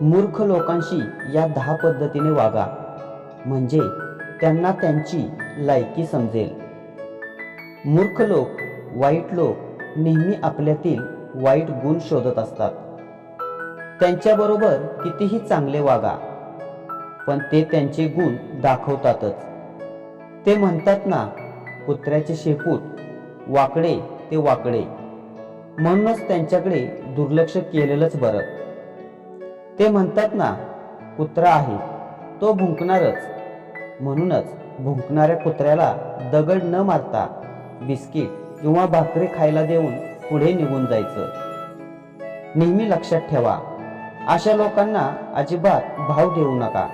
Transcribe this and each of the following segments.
मूर्ख लोकांशी या दहा पद्धतीने वागा. म्हणजे त्यांना त्यांची लायकी समजेल. मूर्ख लोक वाईट लोक नेहमी आपल्यातील वाईट गुण शोधत असतात. त्यांच्याबरोबर कितीही चांगले वागा पण ते त्यांचे गुण दाखवतातच. ते म्हणतात ना कुत्र्याचे शेपूट वाकडे ते वाकडे. म्हणूनच त्यांच्याकडे दुर्लक्ष केलेलंच बरं. ते म्हणतात ना कुत्रा आहे तो भुंकणारच. म्हणूनच भुंकणाऱ्या कुत्र्याला दगड न मारता बिस्किट किंवा भाकरी खायला देऊन पुढे निघून जायचं. नेहमी लक्षात ठेवा अशा लोकांना अजिबात भाव देऊ नका.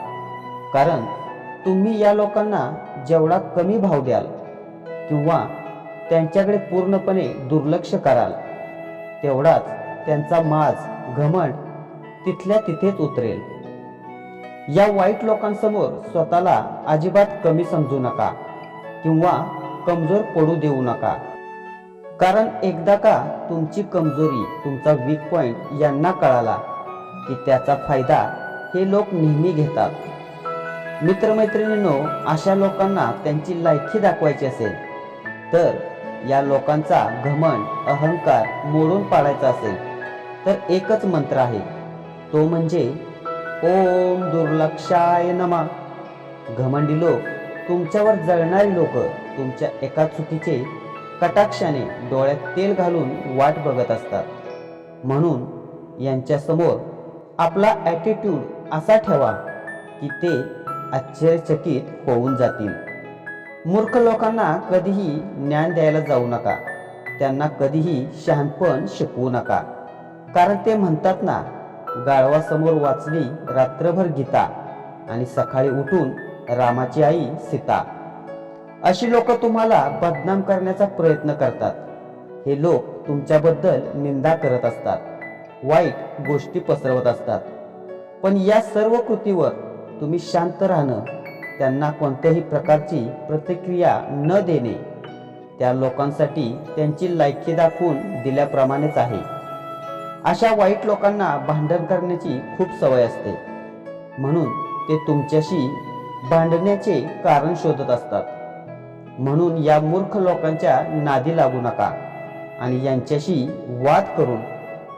कारण तुम्ही या लोकांना जेवढा कमी भाव द्याल किंवा त्यांच्याकडे पूर्णपणे दुर्लक्ष कराल तेवढाच त्यांचा माज घमंड तिथल्या तिथेच उतरेल. या वाईट लोकांसमोर स्वतःला अजिबात कमी समजू नका किंवा कमजोर पडू देऊ नका. कारण एकदा का तुमची कमजोरी तुमचा वीक पॉइंट यांना कळाला की त्याचा फायदा हे लोक नेहमी घेतात. मित्रमैत्रिणींनो अशा लोकांना त्यांची लायकी दाखवायची असेल तर या लोकांचा घमंड अहंकार मोडून पाडायचा असेल तर एकच मंत्र आहे. तो म्हणजे ओम दुर्लक्षाय नमा. घमंडी लोक तुमच्यावर जळणारी लोक तुमच्या एका चुकीचे कटाक्षाने डोळ्यात तेल घालून वाट बघत असतात. म्हणून यांच्यासमोर आपला ॲटिट्यूड असा ठेवा की ते आश्चर्यचकित होऊन जातील. मूर्ख लोकांना कधीही ज्ञान द्यायला जाऊ नका. त्यांना कधीही शहाणपण शिकवू नका. कारण ते म्हणतात ना गाळवासमोर वाचली रात्रभर गीता आणि सकाळी उठून रामाची आई सीता. अशी लोक तुम्हाला बदनाम करण्याचा प्रयत्न करतात. हे लोक तुमच्याबद्दल निंदा करत असतात. वाईट गोष्टी पसरवत असतात. पण या सर्व कृतीवर तुम्ही शांत राहणं त्यांना कोणत्याही प्रकारची प्रतिक्रिया न देणे त्या लोकांसाठी त्यांची लायकी दाखवून दिल्याप्रमाणेच आहे. अशा वाईट लोकांना भांडण करण्याची खूप सवय असते. म्हणून ते तुमच्याशी भांडण्याचे कारण शोधत असतात. म्हणून या मूर्ख लोकांच्या नादी लागू नका आणि यांच्याशी वाद करून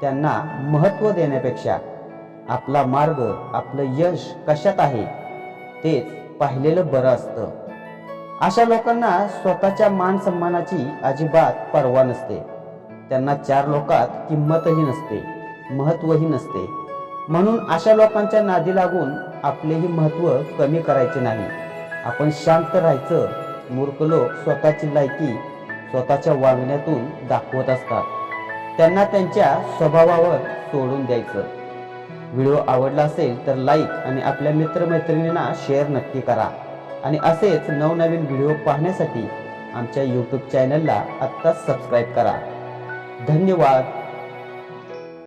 त्यांना महत्त्व देण्यापेक्षा आपला मार्ग आपलं यश कशात आहे तेच पाहिलेलं बरं असतं. अशा लोकांना स्वतःच्या मान सन्मानाची अजिबात पर्वा नसते. त्यांना चार लोकात किंमतही नसते महत्त्वही नसते. म्हणून अशा लोकांच्या नादी लागून आपलेही महत्त्व कमी करायचे नाही. आपण शांत राहायचं मूर्ख लोक स्वतःची लायकी स्वतःच्या वागण्यातून दाखवत असतात. त्यांना त्यांच्या स्वभावावर सोडून द्यायचं. व्हिडिओ आवडला असेल तर लाईक आणि आपल्या मित्रमैत्रिणींना शेअर नक्की करा. आणि असेच नवनवीन व्हिडिओ पाहण्यासाठी आमच्या यूट्यूब चॅनलला आत्ताच सबस्क्राईब करा. धन्यवाद.